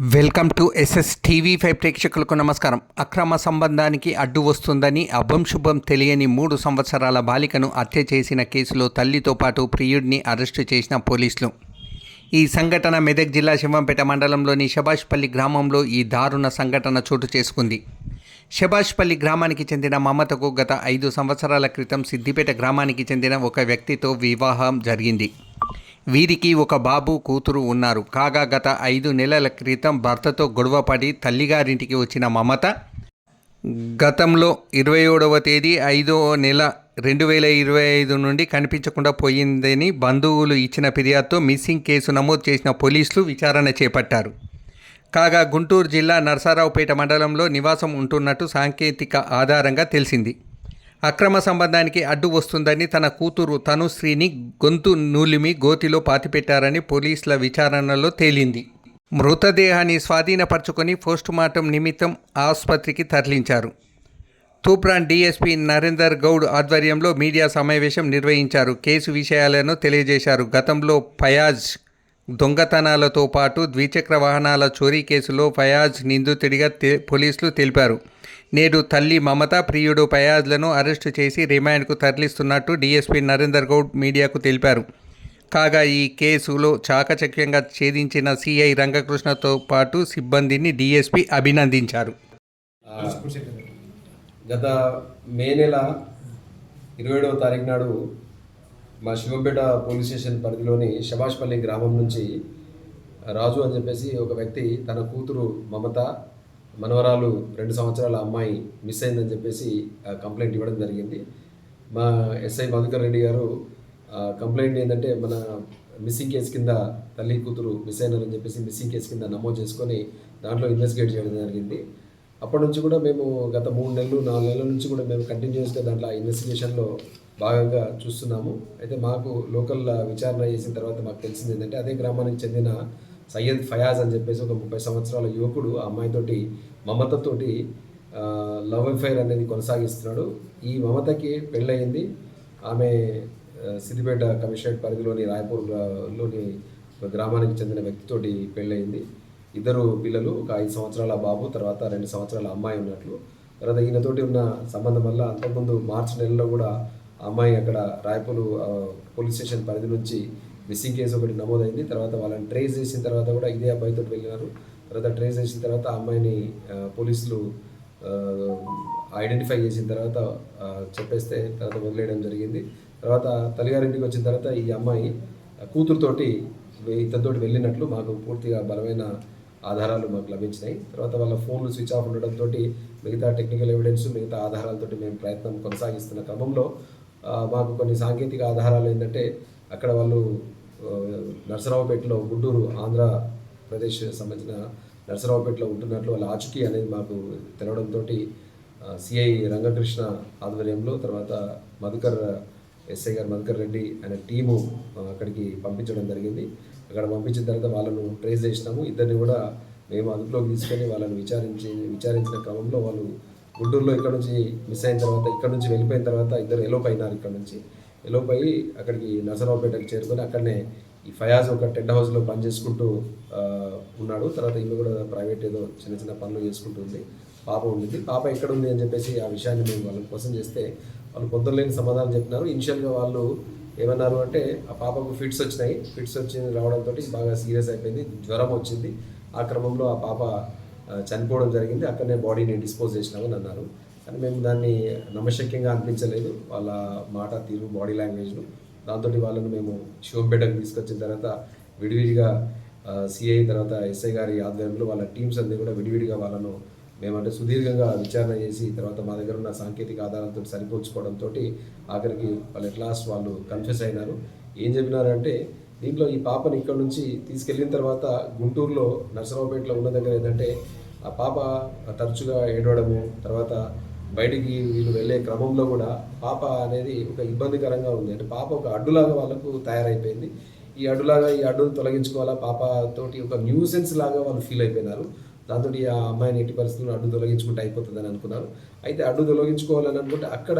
Welcome to SS TV five ప్రేక్షకులకు నమస్కారం. అక్రమ సంబంధానికి అడ్డు వస్తుందని అభం శుభం తెలియని మూడు సంవత్సరాల బాలికను హత్య చేసిన కేసులో తల్లితో పాటు ప్రియుడిని అరెస్టు చేసిన పోలీసులు. ఈ సంఘటన మెదక్ జిల్లా శివంపేట మండలంలోని శభాష్పల్లి గ్రామంలో ఈ దారుణ సంఘటన చోటు చేసుకుంది. శభాష్పల్లి గ్రామానికి చెందిన మమతకు గత ఐదు సంవత్సరాల క్రితం సిద్దిపేట గ్రామానికి చెందిన ఒక వ్యక్తితో వివాహం జరిగింది. వీరికి ఒక బాబు కూతురు ఉన్నారు. కాగా గత ఐదు నెలల క్రితం భర్తతో గొడవపడి తల్లిగారింటికి వచ్చిన మమత గతంలో ఇరవై ఏడవ తేదీ ఐదో నెల రెండు వేల ఇరవై ఐదు నుండి కనిపించకుండా పోయిందని బంధువులు ఇచ్చిన ఫిర్యాదుతో మిస్సింగ్ కేసు నమోదు చేసిన పోలీసులు విచారణ చేపట్టారు. కాగా గుంటూరు జిల్లా నరసారావుపేట మండలంలో నివాసం ఉంటున్నట్టు సాంకేతిక ఆధారంగా తెలిసింది. అక్రమ సంబంధానికి అడ్డు వస్తుందని తన కూతురు తనుశ్రీని గొంతు నూలిమి గోతిలో పాతిపెట్టారని పోలీసుల విచారణలో తేలింది. మృతదేహాన్ని స్వాధీనపరచుకొని పోస్టుమార్టం నిమిత్తం ఆసుపత్రికి తరలించారు. తూప్రాన్ డీఎస్పీ నరేందర్ గౌడ్ ఆధ్వర్యంలో మీడియా సమావేశం నిర్వహించారు. కేసు విషయాలను తెలియజేశారు. గతంలో ఫయాజ్ దొంగతనాలతో పాటు ద్విచక్ర వాహనాల చోరీ కేసులో ఫయాజ్ నిందితుడిగా పోలీసులు తెలిపారు. నేడు తల్లి మమత ప్రియుడు ఫయాజ్లను అరెస్టు చేసి రిమాండ్కు తరలిస్తున్నట్టు డీఎస్పీ నరేందర్ గౌడ్ మీడియాకు తెలిపారు. కాగా ఈ కేసులో చాకచక్యంగా ఛేదించిన సిఐ రంగకృష్ణతో పాటు సిబ్బందిని డీఎస్పీ అభినందించారు. గత మే నెల ఇరవై ఏడవ తారీఖు నాడు మా శివంపేట పోలీస్ స్టేషన్ పరిధిలోని శభాష్పల్లి గ్రామం నుంచి రాజు అని చెప్పేసి ఒక వ్యక్తి తన కూతురు మమత మనవరాలు రెండు సంవత్సరాల అమ్మాయి మిస్ అయిందని చెప్పేసి కంప్లైంట్ ఇవ్వడం జరిగింది. మా ఎస్ఐ మధుకర్ రెడ్డి గారు కంప్లైంట్ ఏంటంటే మన మిస్సింగ్ కేసు కింద తల్లి కూతురు మిస్ అయినారని చెప్పేసి మిస్సింగ్ కేసు కింద నమోదు చేసుకొని దాంట్లో ఇన్వెస్టిగేట్ చేయడం జరిగింది. అప్పటి నుంచి కూడా మేము గత మూడు నెలలు నాలుగు నెలల నుంచి కూడా మేము కంటిన్యూస్గా దాంట్లో ఆ ఇన్వెస్టిగేషన్లో భాగంగా చూస్తున్నాము. అయితే మాకు లోకల్ విచారణ చేసిన తర్వాత మాకు తెలిసింది ఏంటంటే అదే గ్రామానికి చెందిన సయ్యద్ ఫయాజ్ అని చెప్పేసి ఒక ముప్పై సంవత్సరాల యువకుడు ఆ అమ్మాయితోటి మమతతోటి లవ్ అఫైర్ అనేది కొనసాగిస్తున్నాడు. ఈ మమతకి పెళ్ళయింది. ఆమె సిద్దిపేట కమిషనరేట్ పరిధిలోని రాయపూర్లోని గ్రామానికి చెందిన వ్యక్తితోటి పెళ్ళయింది. ఇద్దరు పిల్లలు ఒక ఐదు సంవత్సరాల బాబు తర్వాత రెండు సంవత్సరాల అమ్మాయి ఉన్నట్లు. తర్వాత ఈయనతోటి ఉన్న సంబంధం వల్ల అంతకుముందు మార్చి నెలలో కూడా ఆ అమ్మాయి అక్కడ రాయపూలు పోలీస్ స్టేషన్ పరిధి నుంచి మిస్సింగ్ కేసు ఒకటి నమోదైంది. తర్వాత వాళ్ళని ట్రేస్ చేసిన తర్వాత కూడా ఇదే అబ్బాయితో వెళ్ళినారు. తర్వాత ట్రేస్ చేసిన తర్వాత ఆ అమ్మాయిని పోలీసులు ఐడెంటిఫై చేసిన తర్వాత చెప్పేస్తే తర్వాత వదిలేయడం జరిగింది. తర్వాత తల్లిగారింటికి వచ్చిన తర్వాత ఈ అమ్మాయి కూతురుతోటి ఇతనితోటి వెళ్ళినట్లు మాకు పూర్తిగా బలమైన ఆధారాలు మాకు లభించినాయి. తర్వాత వాళ్ళ ఫోన్లు స్విచ్ ఆఫ్ ఉండడంతో మిగతా టెక్నికల్ ఎవిడెన్స్ మిగతా ఆధారాలతోటి మేము ప్రయత్నం కొనసాగిస్తున్న క్రమంలో మాకు కొన్ని సాంకేతిక ఆధారాలు ఏంటంటే అక్కడ వాళ్ళు నరసరావుపేటలో గుంటూరు ఆంధ్రప్రదేశ్ సంబంధించిన నరసరావుపేటలో ఉంటున్నట్లు వాళ్ళ ఆచుకీ అనేది మాకు తెలవడంతో సిఐ రంగకృష్ణ ఆధ్వర్యంలో తర్వాత మధుకర్ ఎస్ఐ గారు మధుకర్ రెడ్డి అనే టీము అక్కడికి పంపించడం జరిగింది. అక్కడ పంపించిన తర్వాత వాళ్ళను ట్రేస్ చేసినాము. ఇద్దరిని కూడా మేము అదుపులోకి తీసుకొని వాళ్ళని విచారించి విచారించిన క్రమంలో వాళ్ళు గుంటూరులో ఇక్కడ నుంచి మిస్ అయిన తర్వాత ఇక్కడ నుంచి వెళ్ళిపోయిన తర్వాత ఇద్దరు ఎలోప్ అయినారు ఇక్కడ నుంచి. ఎలోప్ అయ్యి అక్కడికి నసరావుపేటకు చేరుకొని అక్కడనే ఈ ఫయాజ్ ఒక టెంట్ హౌస్లో పని చేసుకుంటూ ఉన్నాడు. తర్వాత ఈమె కూడా ప్రైవేట్ ఏదో చిన్న చిన్న పనులు చేసుకుంటుంది పాప ఉండింది. పాప ఎక్కడ ఉంది అని చెప్పేసి ఆ విషయాన్ని మేము వాళ్ళ కోసం చేస్తే వాళ్ళు పొద్దులేని సమాధానం చెప్పినారు. ఇనిషియల్గా వాళ్ళు ఏమన్నారు అంటే ఆ పాపకు ఫిట్స్ వచ్చినాయి. ఫిట్స్ వచ్చి రావడంతో బాగా సీరియస్ అయిపోయింది. జ్వరం వచ్చింది. ఆ క్రమంలో ఆ పాప చనిపోవడం జరిగింది. అక్కడనే బాడీని డిస్పోజ్ చేసినామని అన్నారు. కానీ మేము దాన్ని నమ్మశక్యంగా అనిపించలేదు. వాళ్ళ మాట తీరు బాడీ లాంగ్వేజ్ను దాంతో వాళ్ళను మేము శివంపేటకు తీసుకొచ్చిన తర్వాత విడివిడిగా సిఐ తర్వాత ఎస్ఐ గారి ఆధ్వర్యంలో వాళ్ళ టీమ్స్ అన్నీ కూడా విడివిడిగా వాళ్ళను మేమంటే సుదీర్ఘంగా విచారణ చేసి తర్వాత మా దగ్గర ఉన్న సాంకేతిక ఆధారాలతో సరిపోల్చుకోవడంతో ఆఖరికి వాళ్ళు ఎట్ లాస్ట్ వాళ్ళు కన్ఫ్యూస్ అయినారు. ఏం చెప్పినారంటే దీంట్లో ఈ పాపని ఇక్కడ నుంచి తీసుకెళ్ళిన తర్వాత గుంటూరులో నర్సరావుపేటలో ఉన్న దగ్గర ఏంటంటే ఆ పాప తరచుగా ఏడవడము తర్వాత బయటికి వీళ్ళు వెళ్ళే క్రమంలో కూడా పాప అనేది ఒక ఇబ్బందికరంగా ఉంది. అంటే పాప ఒక అడ్డులాగా వాళ్ళకు తయారైపోయింది. ఈ అడ్డులాగా ఈ అడ్డును తొలగించుకోవాలా? పాపతోటి ఒక న్యూసెన్స్ లాగా వాళ్ళు ఫీల్ అయిపోయినారు. దాంతో ఆ అమ్మాయిని ఎట్టి పరిస్థితుల్లో అడ్డు తొలగించుకుంటే అయిపోతుందని అనుకున్నారు. అయితే అడ్డు తొలగించుకోవాలని అనుకుంటే అక్కడ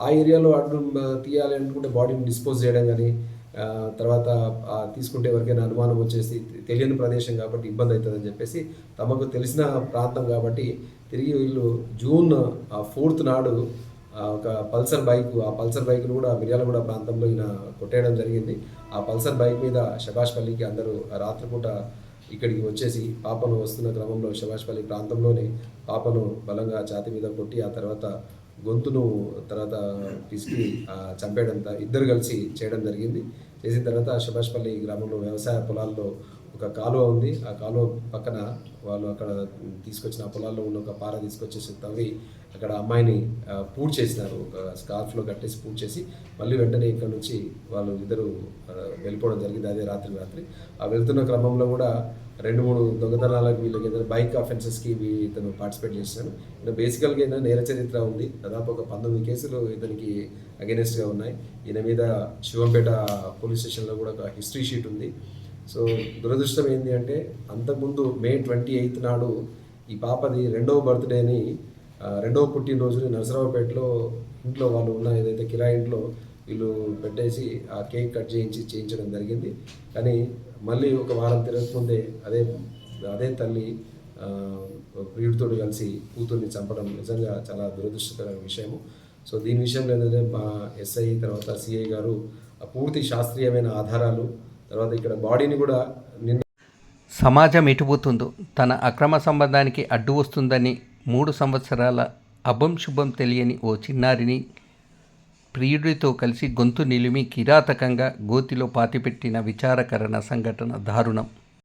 ఆ ఏరియాలో అడ్డు తీయాలి అనుకుంటే బాడీని డిస్పోజ్ చేయడం కానీ తర్వాత తీసుకుంటే ఎవరికైనా అనుమానం వచ్చేసి తెలియని ప్రదేశం కాబట్టి ఇబ్బంది అవుతుందని చెప్పేసి తమకు తెలిసిన ప్రాంతం కాబట్టి తిరిగి వీళ్ళు జూన్ ఫోర్త్ నాడు ఒక పల్సర్ బైక్ ఆ పల్సర్ బైక్ను కూడా మిర్యాలగూడ ప్రాంతంలో ఈయన కొట్టేయడం జరిగింది. ఆ పల్సర్ బైక్ మీద శభాష్పల్లికి అందరూ రాత్రిపూట ఇక్కడికి వచ్చేసి పాపను వస్తున్న క్రమంలో శభాష్పల్లి ప్రాంతంలోనే పాపను బలంగా ఛాతి మీద కొట్టి ఆ తర్వాత గొంతును తర్వాత పిసికి ఆ, చంపేయడం ఇద్దరు కలిసి చేయడం జరిగింది. చేసిన తర్వాత శభాష్పల్లి గ్రామంలో వ్యవసాయ పొలాల్లో ఒక కాలువ ఉంది. ఆ కాలువ పక్కన వాళ్ళు అక్కడ తీసుకొచ్చిన పొలాల్లో ఉన్న ఒక పార తీసుకొచ్చేసి తవ్వి అక్కడ అమ్మాయిని పూడ్ చేసినారు. ఒక స్కార్ఫ్లో కట్టేసి పూడ్ చేసి మళ్ళీ వెంటనే ఇక్కడ నుంచి వాళ్ళు ఇద్దరు వెళ్ళిపోవడం జరిగింది అదే రాత్రి రాత్రి. ఆ వెళ్తున్న క్రమంలో కూడా రెండు మూడు దొంగతనాలకు వీళ్ళకి ఏదైనా బైక్ అఫెన్సెస్కి ఇతను పార్టిసిపేట్ చేశాను ఈయన బేసికల్గా ఏదైనా నేర చరిత్ర ఉంది. దాదాపు ఒక పంతొమ్మిది కేసులు ఇతనికి అగెనెస్ట్గా ఉన్నాయి. ఈయన మీద శివంపేట పోలీస్ స్టేషన్లో కూడా ఒక హిస్టరీ షీట్ ఉంది. సో దురదృష్టం ఏంటి అంటే అంతకుముందు మే ట్వంటీ ఎయిత్ నాడు ఈ పాపది రెండవ బర్త్డేని రెండవ పుట్టినరోజుని నరసరావుపేటలో ఇంట్లో వాళ్ళు ఉన్న ఏదైతే కిరాయి ఇంట్లో వీళ్ళు పెట్టేసి ఆ కేక్ కట్ చేయించి చేయించడం జరిగింది. కానీ మళ్ళీ ఒక వారం తిరగకముందే అదే అదే తల్లి ఆ, ప్రియుడితో కలిసి కూతుర్ని చంపడం నిజంగా చాలా దురదృష్టకరమైన విషయము. సో దీని విషయంలో ఏంటంటే మా ఎస్ఐ తర్వాత సిఐ గారు పూర్తి శాస్త్రీయమైన ఆధారాలు తర్వాత ఇక్కడ బాడీని కూడా నిన్న సమాజం ఎటుపోతుందో తన అక్రమ సంబంధానికి అడ్డు వస్తుందని మూడు సంవత్సరాల అభం శుభం తెలియని ఓ చిన్నారిని ప్రియుడితో కలిసి గొంతు నిలిమి కిరాతకంగా గోతిలో పాతిపెట్టిన విచారకరణ సంఘటన దారుణం.